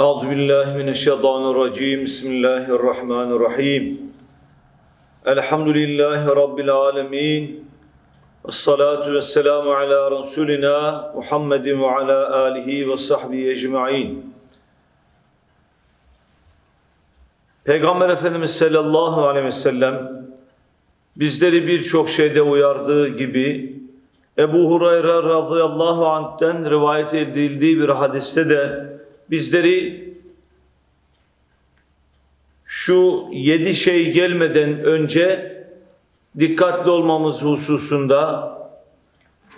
أعوذ بالله من الشيطان الرجيم بسم الله الرحمن الرحيم الحمد لله رب العالمين الصلاة والسلام على رسولنا محمد وعلى آله وصحبه أجمعين Peygamber Efendimiz sallallahu aleyhi ve sellem bizleri birçok şeyde uyardığı gibi Ebu Hureyre radıyallahu anh'ten rivayet edildiği bir hadiste de bizleri şu yedi şey gelmeden önce dikkatli olmamız hususunda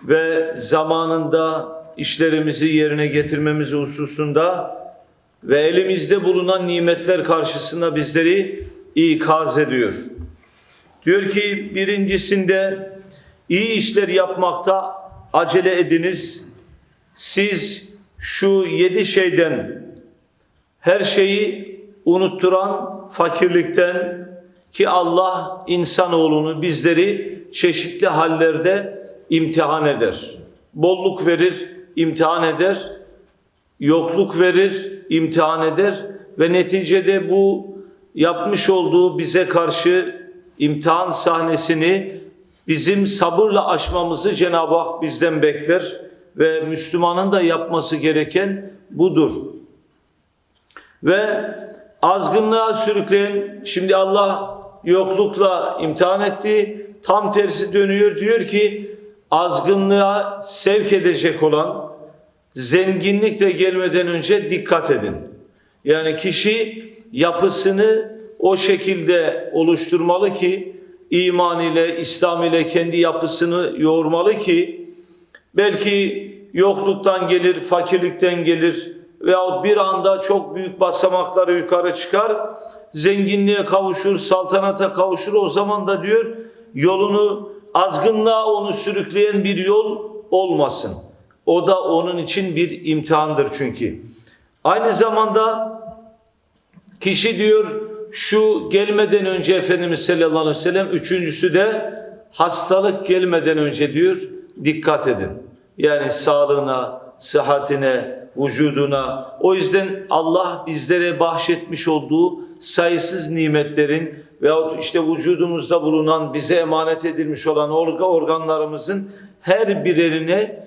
ve zamanında işlerimizi yerine getirmemiz hususunda ve elimizde bulunan nimetler karşısında bizleri ikaz ediyor. Diyor ki birincisinde iyi işler yapmakta acele ediniz. Siz şu yedi şeyden her şeyi unutturan fakirlikten ki Allah insanoğlunu bizleri çeşitli hallerde imtihan eder. Bolluk verir, imtihan eder. Yokluk verir, imtihan eder ve neticede bu yapmış olduğu bize karşı imtihan sahnesini bizim sabırla aşmamızı Cenab-ı Hak bizden bekler ve Müslümanın da yapması gereken budur. Ve azgınlığa sürükleyen, şimdi Allah yoklukla imtihan etti, tam tersi dönüyor diyor ki azgınlığa sevk edecek olan zenginlik de gelmeden önce dikkat edin. Yani kişi yapısını o şekilde oluşturmalı ki iman ile, İslam ile kendi yapısını yoğurmalı ki belki yokluktan gelir, fakirlikten gelir veyahut bir anda çok büyük basamakları yukarı çıkar, zenginliğe kavuşur, saltanata kavuşur. O zaman da diyor yolunu azgınlığa onu sürükleyen bir yol olmasın. O da onun için bir imtihandır çünkü. Aynı zamanda kişi diyor şu gelmeden önce Efendimiz sallallahu aleyhi ve sellem üçüncüsü de hastalık gelmeden önce diyor dikkat edin. Yani sağlığına, sıhhatine, vücuduna. O yüzden Allah bizlere bahşetmiş olduğu sayısız nimetlerin veyahut işte vücudumuzda bulunan bize emanet edilmiş olan orga organlarımızın her birerine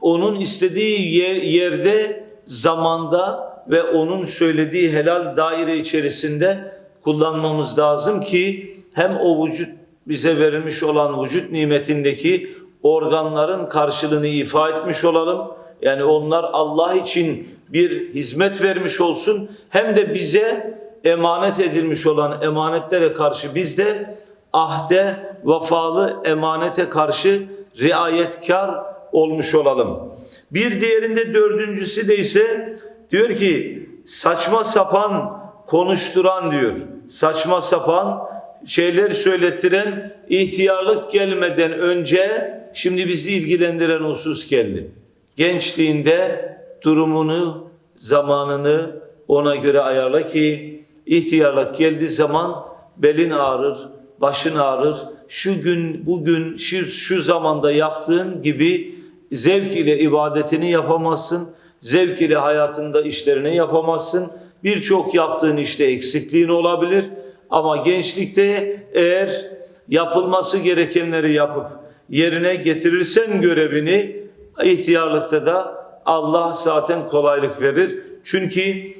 onun istediği yer, yerde, zamanda ve onun söylediği helal daire içerisinde kullanmamız lazım ki hem o vücut bize verilmiş olan vücut nimetindeki organların karşılığını ifa etmiş olalım. Yani onlar Allah için bir hizmet vermiş olsun hem de bize emanet edilmiş olan emanetlere karşı biz de ahde, vefalı emanete karşı riayetkar olmuş olalım. Bir diğerinde dördüncüsü de ise diyor ki saçma sapan konuşturan diyor. Saçma sapan şeyler söylettiren ihtiyarlık gelmeden önce şimdi bizi ilgilendiren husus geldi. Gençliğinde durumunu, zamanını ona göre ayarla ki ihtiyarlık geldiği zaman belin ağrır, başın ağrır. Şu gün, bugün, şu, şu zamanda yaptığın gibi zevk ile ibadetini yapamazsın. Zevk ile hayatında işlerini yapamazsın. Birçok yaptığın işte eksikliğin olabilir. Ama gençlikte eğer yapılması gerekenleri yapıp yerine getirirsen görevini ihtiyarlıkta da Allah zaten kolaylık verir. Çünkü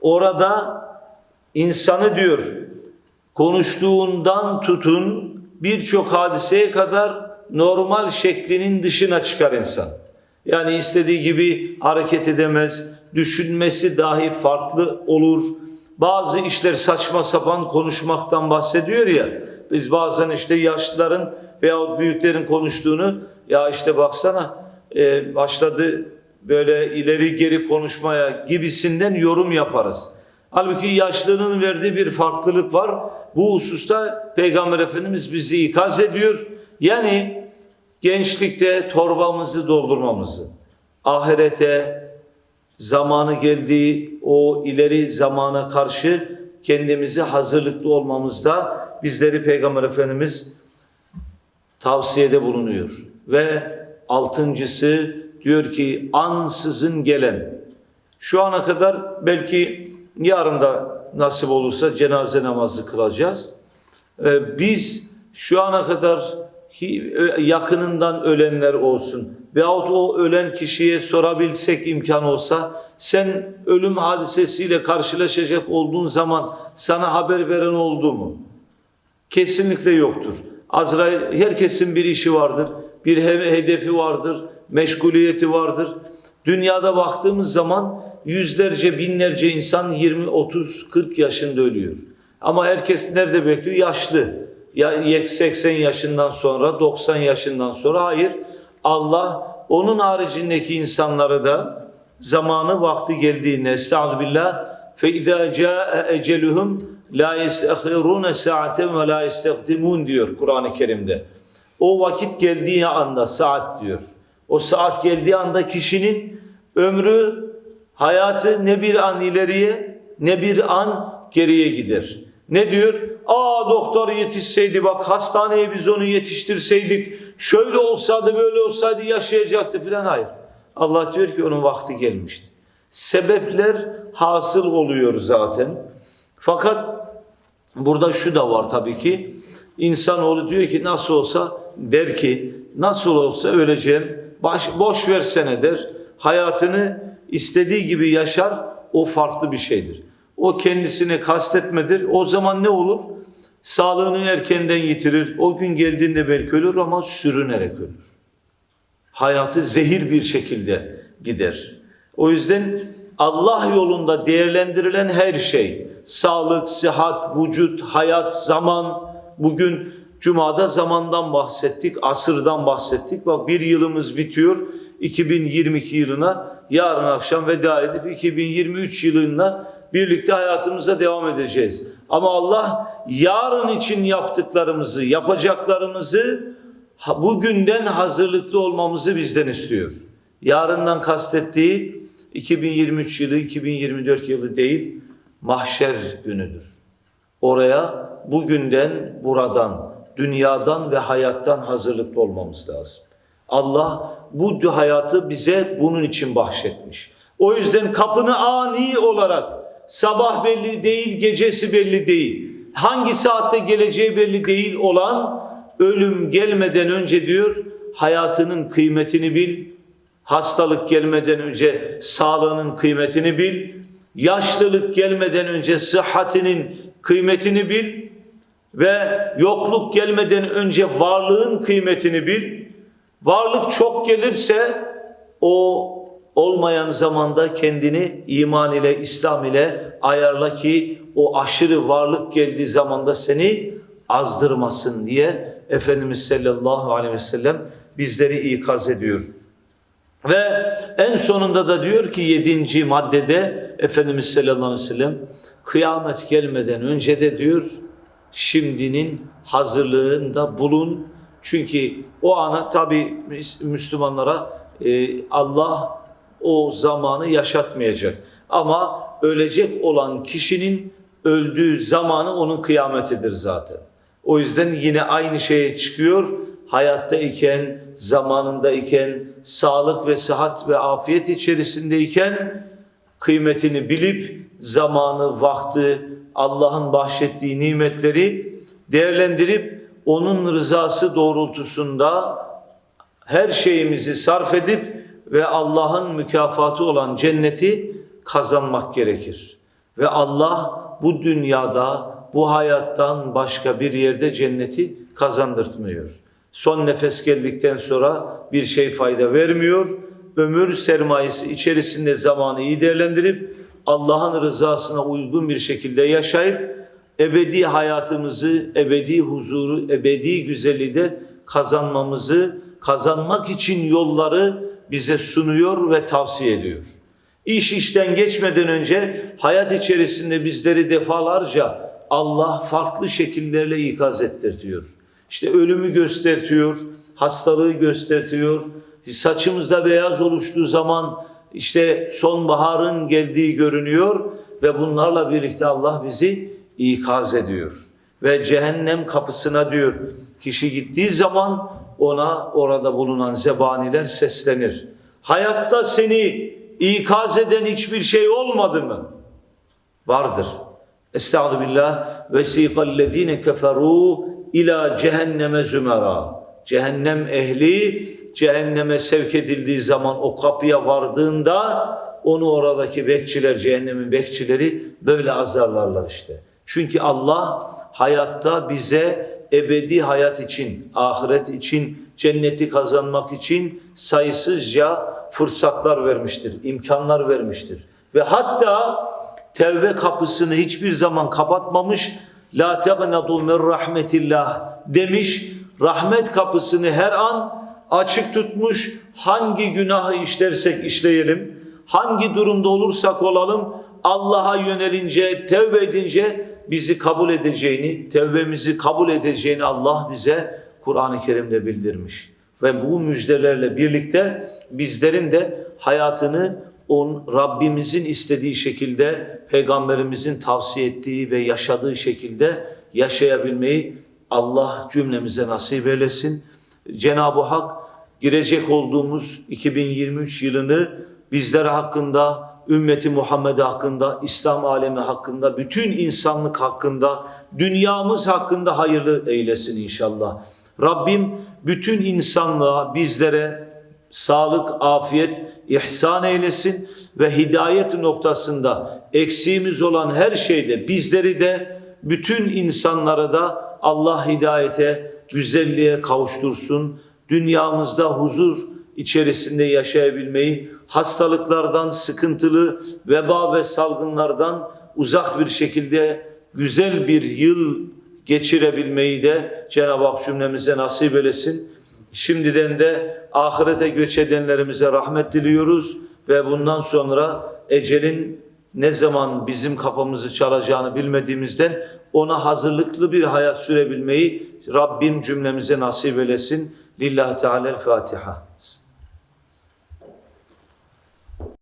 orada insanı diyor konuştuğundan tutun birçok hadiseye kadar normal şeklinin dışına çıkar insan. Yani istediği gibi hareket edemez, düşünmesi dahi farklı olur. Bazı işler saçma sapan konuşmaktan bahsediyor ya. Biz bazen işte yaşlıların veya büyüklerin konuştuğunu ya işte baksana e, başladı böyle ileri geri konuşmaya gibisinden yorum yaparız. Halbuki yaşlının verdiği bir farklılık var. Bu hususta Peygamber Efendimiz bizi ikaz ediyor. Yani gençlikte torbamızı doldurmamızı, ahirete zamanı geldiği o ileri zamana karşı kendimizi hazırlıklı olmamızda bizleri Peygamber Efendimiz tavsiyede bulunuyor. Ve altıncısı diyor ki ansızın gelen Şu ana kadar belki yarın da nasip olursa cenaze namazı kılacağız. Ee, Biz şu ana kadar yakınından ölenler olsun veyahut o ölen kişiye sorabilsek imkan olsa sen ölüm hadisesiyle karşılaşacak olduğun zaman sana haber veren oldu mu? Kesinlikle yoktur. Azrail herkesin bir işi vardır, bir he- hedefi vardır, meşguliyeti vardır. Dünyada baktığımız zaman yüzlerce, binlerce insan 20, 30, 40 yaşında ölüyor. Ama herkes nerede bekliyor? Yaşlı. Ya 80 yaşından sonra, 90 yaşından sonra hayır. Allah onun haricindeki insanları da zamanı vakti geldiğinde estağfirullah billah fe izâ câe eceluhum la yestehirûne sa'aten ve la yestekdimûn diyor Kur'an-ı Kerim'de. O vakit geldiği anda saat diyor. O saat geldiği anda kişinin ömrü, hayatı ne bir an ileriye ne bir an geriye gider. Ne diyor? Aa doktor yetişseydi bak hastaneye biz onu yetiştirseydik şöyle olsaydı böyle olsaydı yaşayacaktı filan hayır. Allah diyor ki onun vakti gelmişti. Sebepler hasıl oluyor zaten. Fakat burada şu da var tabii ki. İnsanoğlu diyor ki nasıl olsa der ki nasıl olsa öleceğim. Baş, boş versene der. Hayatını istediği gibi yaşar. O farklı bir şeydir. O kendisine kastetmedir. O zaman ne olur? Sağlığını erkenden yitirir. O gün geldiğinde belki ölür ama sürünerek ölür hayatı zehir bir şekilde gider. O yüzden Allah yolunda değerlendirilen her şey, sağlık, sıhhat, vücut, hayat, zaman, bugün Cuma'da zamandan bahsettik, asırdan bahsettik. Bak bir yılımız bitiyor, 2022 yılına yarın akşam veda edip 2023 yılına birlikte hayatımıza devam edeceğiz. Ama Allah yarın için yaptıklarımızı, yapacaklarımızı bugünden hazırlıklı olmamızı bizden istiyor. Yarından kastettiği 2023 yılı, 2024 yılı değil, mahşer günüdür. Oraya bugünden, buradan, dünyadan ve hayattan hazırlıklı olmamız lazım. Allah bu hayatı bize bunun için bahşetmiş. O yüzden kapını ani olarak sabah belli değil, gecesi belli değil. Hangi saatte geleceği belli değil olan ölüm gelmeden önce diyor hayatının kıymetini bil. Hastalık gelmeden önce sağlığının kıymetini bil. Yaşlılık gelmeden önce sıhhatinin kıymetini bil ve yokluk gelmeden önce varlığın kıymetini bil. Varlık çok gelirse o olmayan zamanda kendini iman ile, İslam ile ayarla ki o aşırı varlık geldiği zamanda seni azdırmasın diye Efendimiz sallallahu aleyhi ve sellem bizleri ikaz ediyor. Ve en sonunda da diyor ki yedinci maddede Efendimiz sallallahu aleyhi ve sellem kıyamet gelmeden önce de diyor şimdinin hazırlığında bulun. Çünkü o ana tabi Müslümanlara e, Allah o zamanı yaşatmayacak. Ama ölecek olan kişinin öldüğü zamanı onun kıyametidir zaten. O yüzden yine aynı şeye çıkıyor. Hayatta iken, zamanında iken, sağlık ve sıhhat ve afiyet içerisindeyken kıymetini bilip zamanı, vakti, Allah'ın bahşettiği nimetleri değerlendirip onun rızası doğrultusunda her şeyimizi sarf edip ve Allah'ın mükafatı olan cenneti kazanmak gerekir. Ve Allah bu dünyada, bu hayattan başka bir yerde cenneti kazandırtmıyor. Son nefes geldikten sonra bir şey fayda vermiyor. Ömür sermayesi içerisinde zamanı iyi değerlendirip Allah'ın rızasına uygun bir şekilde yaşayıp ebedi hayatımızı, ebedi huzuru, ebedi güzelliği de kazanmamızı, kazanmak için yolları bize sunuyor ve tavsiye ediyor. İş işten geçmeden önce hayat içerisinde bizleri defalarca Allah farklı şekillerle ikaz ettirtiyor. İşte ölümü göstertiyor, hastalığı göstertiyor. Saçımızda beyaz oluştuğu zaman işte sonbaharın geldiği görünüyor ve bunlarla birlikte Allah bizi ikaz ediyor. Ve cehennem kapısına diyor kişi gittiği zaman ona orada bulunan zebaniler seslenir. Hayatta seni ikaz eden hiçbir şey olmadı mı? Vardır. Estağfirullah billah. Vesikallezine keferu ila cehenneme zümera. Cehennem ehli cehenneme sevk edildiği zaman o kapıya vardığında onu oradaki bekçiler, cehennemin bekçileri böyle azarlarlar işte. Çünkü Allah hayatta bize ebedi hayat için, ahiret için, cenneti kazanmak için sayısızca fırsatlar vermiştir, imkanlar vermiştir. Ve hatta tevbe kapısını hiçbir zaman kapatmamış. La tegnadu min rahmetillah demiş. Rahmet kapısını her an açık tutmuş. Hangi günahı işlersek işleyelim, hangi durumda olursak olalım Allah'a yönelince, tevbe edince bizi kabul edeceğini, tevbemizi kabul edeceğini Allah bize Kur'an-ı Kerim'de bildirmiş. Ve bu müjdelerle birlikte bizlerin de hayatını on Rabbimizin istediği şekilde, peygamberimizin tavsiye ettiği ve yaşadığı şekilde yaşayabilmeyi Allah cümlemize nasip eylesin. Cenab-ı Hak girecek olduğumuz 2023 yılını bizler hakkında, ümmeti Muhammed hakkında, İslam alemi hakkında, bütün insanlık hakkında, dünyamız hakkında hayırlı eylesin inşallah. Rabbim bütün insanlığa, bizlere sağlık, afiyet, ihsan eylesin ve hidayet noktasında eksiğimiz olan her şeyde bizleri de bütün insanlara da Allah hidayete, güzelliğe kavuştursun. Dünyamızda huzur içerisinde yaşayabilmeyi, hastalıklardan, sıkıntılı veba ve salgınlardan uzak bir şekilde güzel bir yıl geçirebilmeyi de Cenab-ı Hak cümlemize nasip eylesin. Şimdiden de ahirete göç edenlerimize rahmet diliyoruz ve bundan sonra ecelin ne zaman bizim kapımızı çalacağını bilmediğimizden ona hazırlıklı bir hayat sürebilmeyi Rabbim cümlemize nasip eylesin. Lillahi Teala'l-Fatiha.